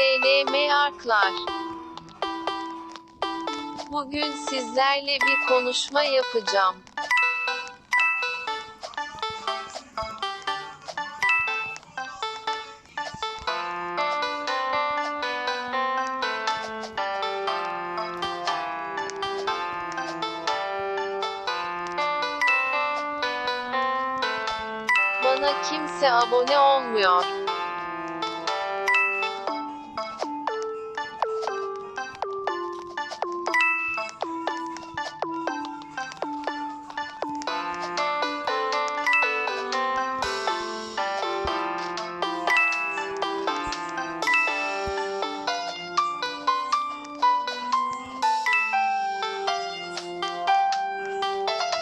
SLM arklar. Bugün sizlerle bir konuşma yapacağım. Bana kimse abone olmuyor.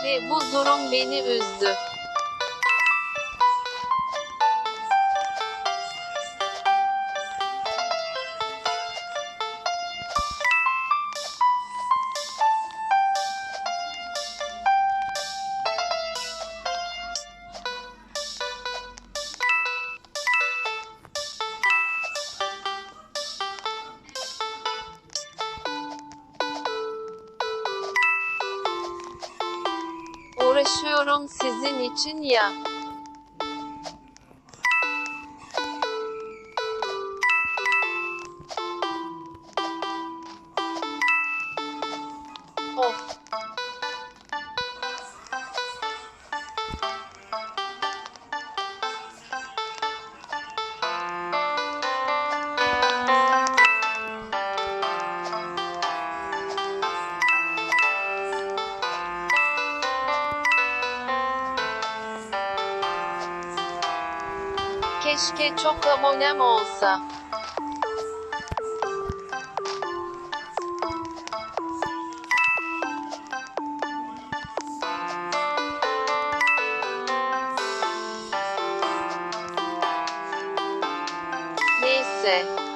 Ve bu durum beni üzdü. Uğraşıyorum sizin için ya. Keşke çok abonem olsa. Neyse.